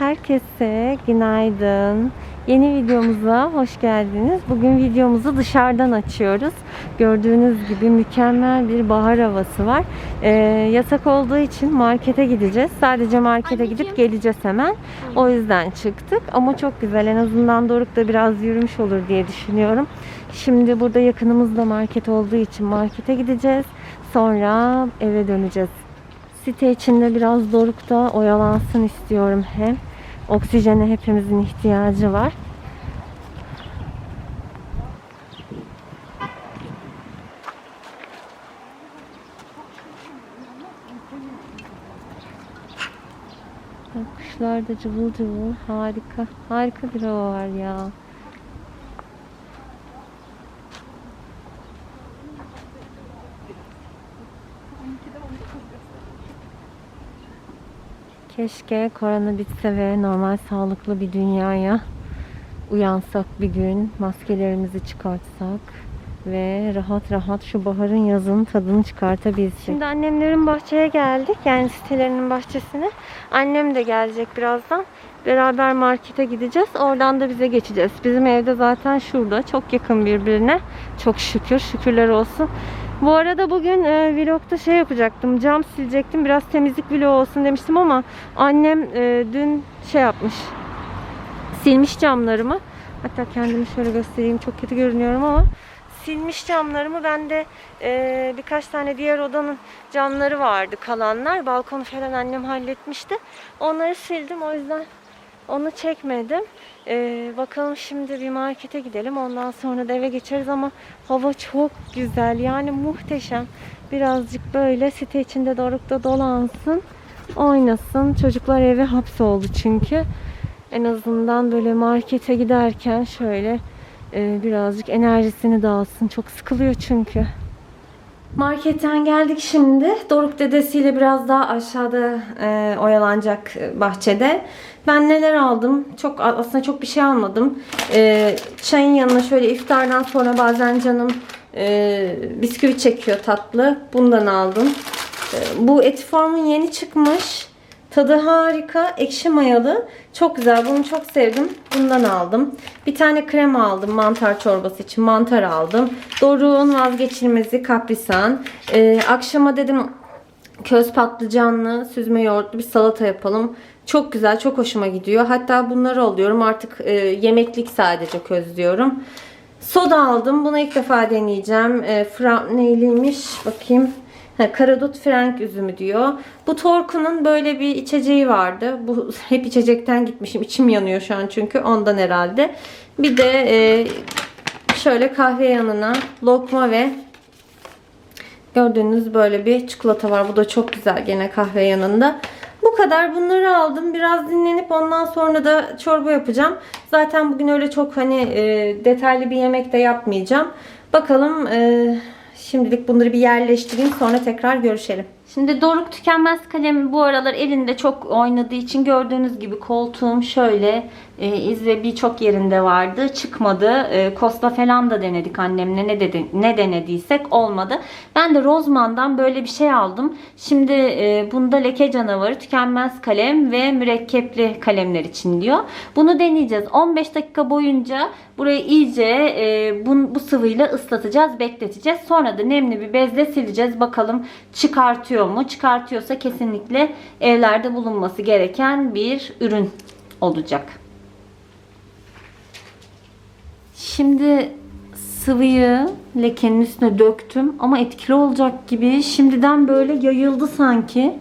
herkese günaydın. Yeni videomuza hoş geldiniz. Bugün videomuzu dışarıdan açıyoruz. Gördüğünüz gibi mükemmel bir bahar havası var. Ee, yasak olduğu için markete gideceğiz. Sadece markete gidip geleceğiz hemen. O yüzden çıktık. Ama çok güzel. En azından Doruk da biraz yürümüş olur diye düşünüyorum. Şimdi burada yakınımızda market olduğu için markete gideceğiz. Sonra eve döneceğiz. Site içinde biraz Doruk da oyalansın istiyorum hem. Oksijene hepimizin ihtiyacı var. Kuşlar da cıvıl cıvıl harika. Harika bir hava var ya. Keşke korona bitse ve normal sağlıklı bir dünyaya uyansak bir gün, maskelerimizi çıkartsak ve rahat rahat şu baharın yazın tadını çıkartabilsek. Şimdi annemlerin bahçeye geldik. Yani sitelerinin bahçesine. Annem de gelecek birazdan. Beraber markete gideceğiz. Oradan da bize geçeceğiz. Bizim evde zaten şurada. Çok yakın birbirine. Çok şükür. Şükürler olsun. Bu arada bugün e, vlogda şey yapacaktım. Cam silecektim. Biraz temizlik vlogu olsun demiştim ama annem e, dün şey yapmış. Silmiş camlarımı. Hatta kendimi şöyle göstereyim. Çok kötü görünüyorum ama silmiş camlarımı. Ben de e, birkaç tane diğer odanın camları vardı kalanlar. Balkonu falan annem halletmişti. Onları sildim. O yüzden onu çekmedim. Ee, bakalım şimdi bir markete gidelim. Ondan sonra da eve geçeriz ama hava çok güzel. Yani muhteşem. Birazcık böyle site içinde dorukta dolansın. Oynasın. Çocuklar eve hapsoldu çünkü. En azından böyle markete giderken şöyle e, birazcık enerjisini dağıtsın. Çok sıkılıyor çünkü. Marketten geldik şimdi. Doruk dedesiyle biraz daha aşağıda e, oyalanacak bahçede. Ben neler aldım? Çok aslında çok bir şey almadım. E, çayın yanına şöyle iftardan sonra bazen canım e, bisküvi çekiyor tatlı. Bundan aldım. E, bu Etiform'un yeni çıkmış. Tadı harika, ekşi mayalı. Çok güzel. Bunu çok sevdim. Bundan aldım. Bir tane krem aldım mantar çorbası için. Mantar aldım. Doruk'un vazgeçilmezi kaprisan. Ee, akşama dedim köz patlıcanlı süzme yoğurtlu bir salata yapalım. Çok güzel, çok hoşuma gidiyor. Hatta bunları alıyorum. Artık e, yemeklik sadece közlüyorum. Soda aldım. Bunu ilk defa deneyeceğim. E, fra neyliymiş? Bakayım. Karadut frank üzümü diyor. Bu Torku'nun böyle bir içeceği vardı. Bu hep içecekten gitmişim. İçim yanıyor şu an çünkü ondan herhalde. Bir de e, şöyle kahve yanına lokma ve gördüğünüz böyle bir çikolata var. Bu da çok güzel gene kahve yanında. Bu kadar bunları aldım. Biraz dinlenip ondan sonra da çorba yapacağım. Zaten bugün öyle çok hani e, detaylı bir yemek de yapmayacağım. Bakalım e, şimdilik bunları bir yerleştireyim sonra tekrar görüşelim. Şimdi Doruk tükenmez kalemi bu aralar elinde çok oynadığı için gördüğünüz gibi koltuğum şöyle e, iz ve birçok yerinde vardı. Çıkmadı. E, Kosta falan da denedik annemle ne, dedi, ne denediysek olmadı. Ben de Rozman'dan böyle bir şey aldım. Şimdi e, bunda leke canavarı, tükenmez kalem ve mürekkepli kalemler için diyor. Bunu deneyeceğiz. 15 dakika boyunca burayı iyice e, bu, bu sıvıyla ıslatacağız, bekleteceğiz. Sonra da nemli bir bezle sileceğiz. Bakalım çıkartıyor mu? Çıkartıyorsa kesinlikle evlerde bulunması gereken bir ürün olacak. Şimdi sıvıyı lekenin üstüne döktüm ama etkili olacak gibi şimdiden böyle yayıldı sanki.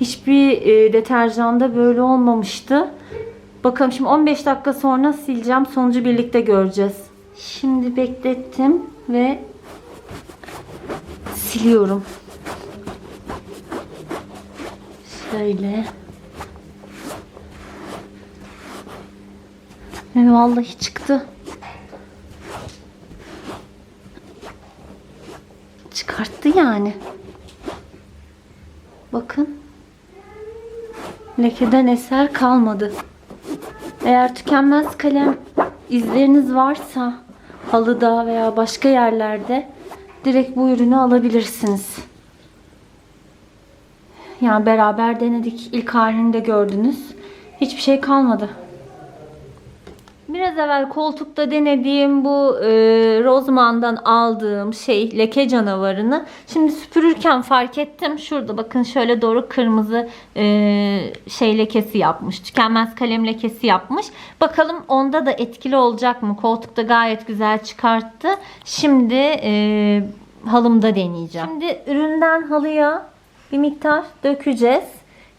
Hiçbir e, deterjanda böyle olmamıştı. Bakalım şimdi 15 dakika sonra sileceğim. Sonucu birlikte göreceğiz. Şimdi beklettim ve siliyorum. Şöyle. Ve vallahi çıktı. Çıkarttı yani. Bakın. Lekeden eser kalmadı. Eğer tükenmez kalem izleriniz varsa halıda veya başka yerlerde direkt bu ürünü alabilirsiniz. Yani beraber denedik. İlk halini de gördünüz. Hiçbir şey kalmadı. Biraz evvel koltukta denediğim bu e, Rozman'dan aldığım şey leke canavarını şimdi süpürürken fark ettim. Şurada bakın şöyle doğru kırmızı e, şey lekesi yapmış. Tükenmez kalem lekesi yapmış. Bakalım onda da etkili olacak mı? Koltukta gayet güzel çıkarttı. Şimdi e, halımda deneyeceğim. Şimdi üründen halıya bir miktar dökeceğiz.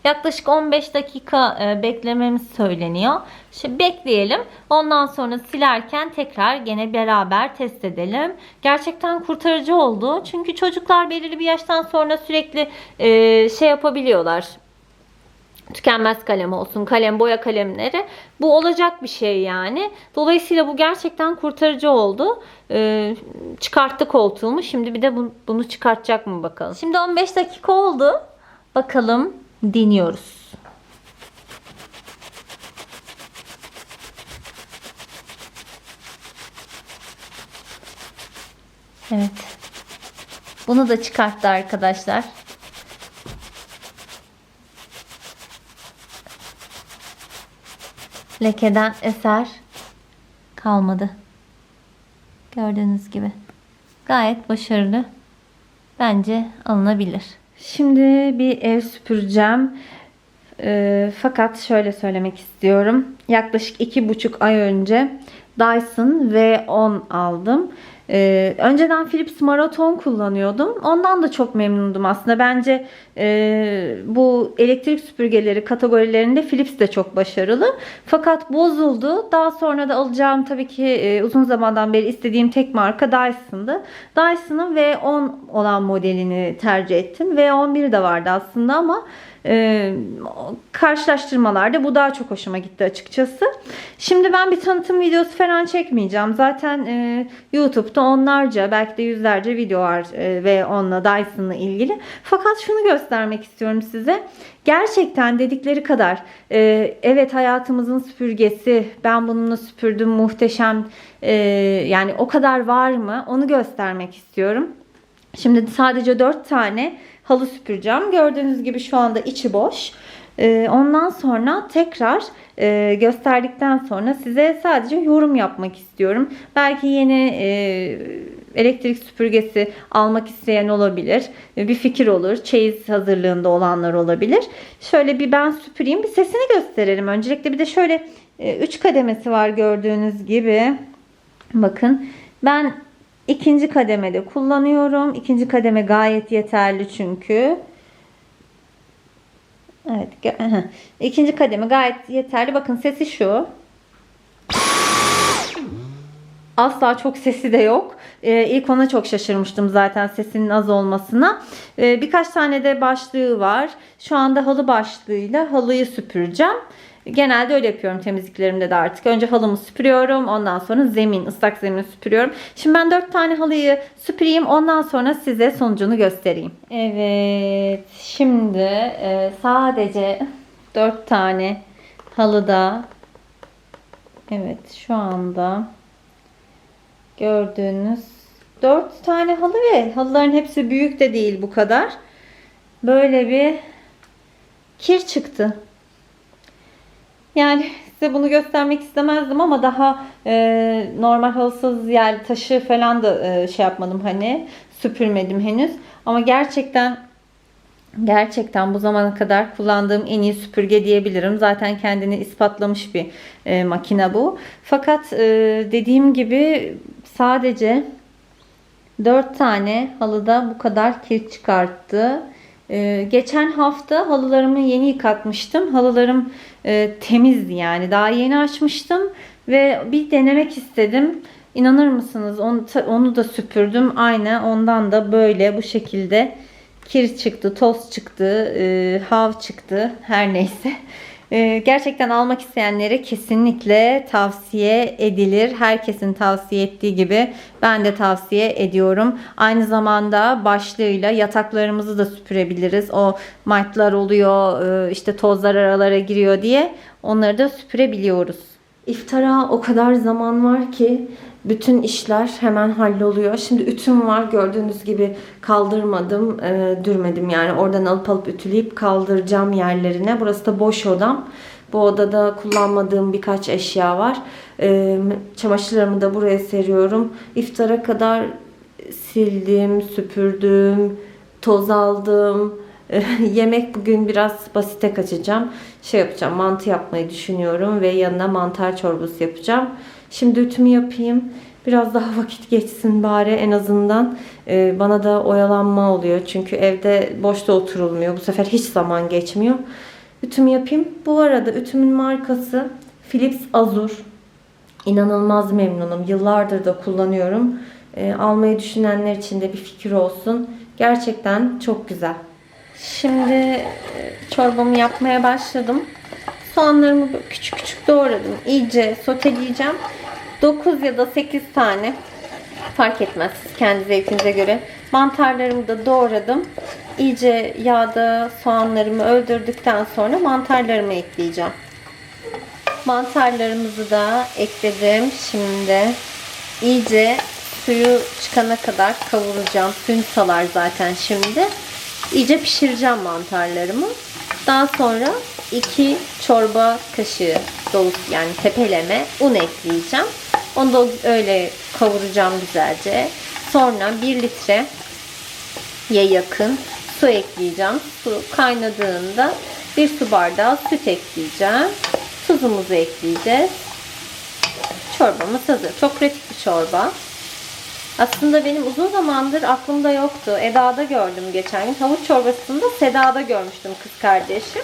Yaklaşık 15 dakika e, beklememiz söyleniyor. Şimdi bekleyelim. Ondan sonra silerken tekrar gene beraber test edelim. Gerçekten kurtarıcı oldu. Çünkü çocuklar belirli bir yaştan sonra sürekli e, şey yapabiliyorlar. Tükenmez kalem olsun, kalem boya kalemleri. Bu olacak bir şey yani. Dolayısıyla bu gerçekten kurtarıcı oldu. Ee, çıkarttı koltuğumu. Şimdi bir de bu- bunu çıkartacak mı bakalım. Şimdi 15 dakika oldu. Bakalım deniyoruz. Evet. Bunu da çıkarttı arkadaşlar. Lekeden eser kalmadı. Gördüğünüz gibi. Gayet başarılı. Bence alınabilir. Şimdi bir ev süpüreceğim. Ee, fakat şöyle söylemek istiyorum. Yaklaşık iki buçuk ay önce Dyson V10 aldım. Ee, önceden Philips Marathon kullanıyordum. Ondan da çok memnundum aslında. Bence e, bu elektrik süpürgeleri kategorilerinde Philips de çok başarılı. Fakat bozuldu. Daha sonra da alacağım tabii ki e, uzun zamandan beri istediğim tek marka Dyson'dı. Dyson'ın V10 olan modelini tercih ettim. V11 de vardı aslında ama e, karşılaştırmalarda bu daha çok hoşuma gitti açıkçası. Şimdi ben bir tanıtım videosu falan çekmeyeceğim. Zaten e, YouTube'da onlarca belki de yüzlerce video var e, ve onunla Dyson'la ilgili. Fakat şunu göstermek istiyorum size. Gerçekten dedikleri kadar e, evet hayatımızın süpürgesi ben bununla süpürdüm muhteşem e, yani o kadar var mı onu göstermek istiyorum. Şimdi sadece 4 tane halı süpüreceğim. Gördüğünüz gibi şu anda içi boş. Ee, Ondan sonra tekrar e, gösterdikten sonra size sadece yorum yapmak istiyorum. Belki yeni e, elektrik süpürgesi almak isteyen olabilir. E, Bir fikir olur. Çeyiz hazırlığında olanlar olabilir. Şöyle bir ben süpüreyim. Bir sesini gösterelim. Öncelikle bir de şöyle 3 kademesi var gördüğünüz gibi. Bakın ben ikinci kademede kullanıyorum. İkinci kademe gayet yeterli çünkü. Evet. İkinci kademe gayet yeterli. Bakın sesi şu. Asla çok sesi de yok. Ee, ilk ona çok şaşırmıştım zaten sesinin az olmasına. Ee, birkaç tane de başlığı var. Şu anda halı başlığıyla halıyı süpüreceğim. Genelde öyle yapıyorum temizliklerimde de artık. Önce halımı süpürüyorum. Ondan sonra zemin, ıslak zemini süpürüyorum. Şimdi ben 4 tane halıyı süpüreyim. Ondan sonra size sonucunu göstereyim. Evet. Şimdi e, sadece 4 tane halıda Evet şu anda gördüğünüz 4 tane halı ve halıların hepsi büyük de değil bu kadar. Böyle bir kir çıktı. Yani size bunu göstermek istemezdim ama daha e, normal halısız yer taşı falan da e, şey yapmadım hani süpürmedim henüz. Ama gerçekten gerçekten bu zamana kadar kullandığım en iyi süpürge diyebilirim. Zaten kendini ispatlamış bir e, makine bu. Fakat e, dediğim gibi sadece 4 tane halıda bu kadar kir çıkarttı. Ee, geçen hafta halılarımı yeni yıkatmıştım. Halılarım e, temizdi yani. Daha yeni açmıştım ve bir denemek istedim. İnanır mısınız? Onu, onu da süpürdüm. Aynı ondan da böyle bu şekilde kir çıktı, toz çıktı, e, hav çıktı. Her neyse. E, gerçekten almak isteyenlere kesinlikle tavsiye edilir. Herkesin tavsiye ettiği gibi ben de tavsiye ediyorum. Aynı zamanda başlığıyla yataklarımızı da süpürebiliriz. O martlar oluyor, e, işte tozlar aralara giriyor diye onları da süpürebiliyoruz. İftara o kadar zaman var ki bütün işler hemen halloluyor. Şimdi ütüm var gördüğünüz gibi kaldırmadım, e, dürmedim yani oradan alıp alıp ütüleyip kaldıracağım yerlerine. Burası da boş odam. Bu odada kullanmadığım birkaç eşya var. Ee, çamaşırlarımı da buraya seriyorum. İftara kadar sildim, süpürdüm, toz aldım. Yemek bugün biraz basite kaçacağım. Şey yapacağım, mantı yapmayı düşünüyorum ve yanına mantar çorbası yapacağım. Şimdi ütümü yapayım. Biraz daha vakit geçsin bari en azından. Ee, bana da oyalanma oluyor. Çünkü evde boşta oturulmuyor. Bu sefer hiç zaman geçmiyor. Ütümü yapayım. Bu arada ütümün markası Philips Azur. İnanılmaz memnunum. Yıllardır da kullanıyorum. Ee, almayı düşünenler için de bir fikir olsun. Gerçekten çok güzel. Şimdi e, çorbamı yapmaya başladım. Soğanlarımı küçük küçük doğradım. İyice soteleyeceğim. 9 ya da 8 tane fark etmez kendi zevkinize göre. Mantarlarımı da doğradım. İyice yağda soğanlarımı öldürdükten sonra mantarlarımı ekleyeceğim. Mantarlarımızı da ekledim. Şimdi iyice suyu çıkana kadar kavuracağım. Suyunu salar zaten şimdi. İyice pişireceğim mantarlarımı. Daha sonra 2 çorba kaşığı dolusu yani tepeleme un ekleyeceğim. Onu da öyle kavuracağım güzelce. Sonra 1 litre ye yakın su ekleyeceğim. Su kaynadığında bir su bardağı süt ekleyeceğim. Tuzumuzu ekleyeceğiz. Çorbamız hazır. Çok pratik bir çorba. Aslında benim uzun zamandır aklımda yoktu. Eda'da gördüm geçen gün. Havuç çorbasını da Seda'da görmüştüm kız kardeşim.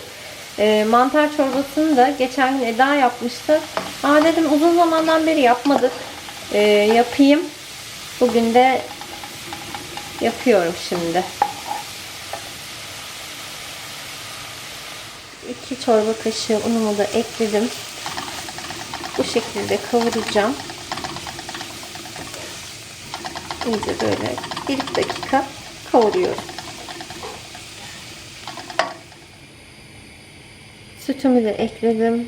E, mantar çorbasını da geçen gün Eda yapmıştı. Aa dedim uzun zamandan beri yapmadık. E, yapayım. Bugün de yapıyorum şimdi. İki çorba kaşığı unumu da ekledim. Bu şekilde kavuracağım. İyice böyle bir iki dakika kavuruyorum. Sütümü de ekledim.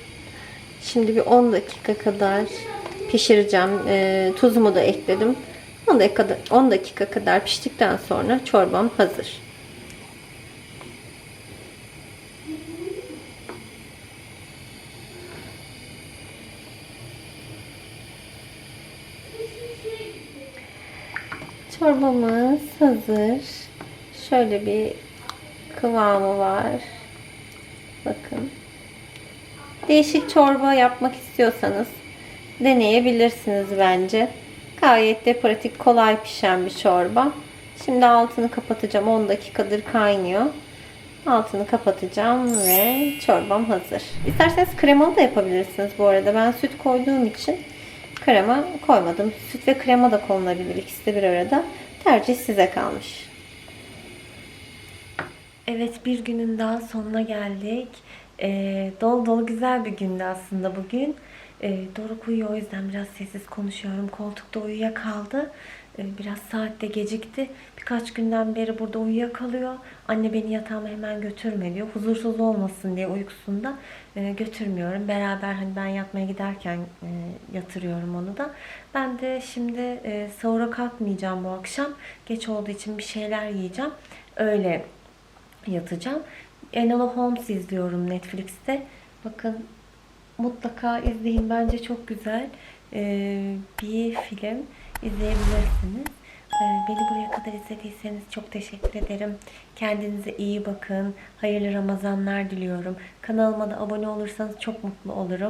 Şimdi bir 10 dakika kadar pişireceğim. E, tuzumu da ekledim. 10 dakika, 10 dakika kadar piştikten sonra çorbam hazır. Çorbamız hazır. Şöyle bir kıvamı var. Bakın. Değişik çorba yapmak istiyorsanız deneyebilirsiniz bence. Gayet de pratik, kolay pişen bir çorba. Şimdi altını kapatacağım. 10 dakikadır kaynıyor. Altını kapatacağım ve çorbam hazır. İsterseniz kremalı da yapabilirsiniz bu arada. Ben süt koyduğum için krema koymadım. Süt ve krema da konulabilir ikisi de bir arada. Tercih size kalmış. Evet bir günün daha sonuna geldik. Ee, dolu dolu güzel bir gündü aslında bugün. Ee, Doruk uyuyor o yüzden biraz sessiz konuşuyorum. Koltukta uyuyakaldı. Ee, biraz saatte gecikti. Birkaç günden beri burada uyuyakalıyor. Anne beni yatağıma hemen götürme diyor. Huzursuz olmasın diye uykusunda e, götürmüyorum. Beraber hani ben yatmaya giderken e, yatırıyorum onu da. Ben de şimdi e, sahura kalkmayacağım bu akşam. Geç olduğu için bir şeyler yiyeceğim. Öyle yatacağım. Enola Holmes izliyorum Netflix'te. Bakın mutlaka izleyin. Bence çok güzel ee, bir film. izleyebilirsiniz. Ee, beni buraya kadar izlediyseniz çok teşekkür ederim. Kendinize iyi bakın. Hayırlı Ramazanlar diliyorum. Kanalıma da abone olursanız çok mutlu olurum.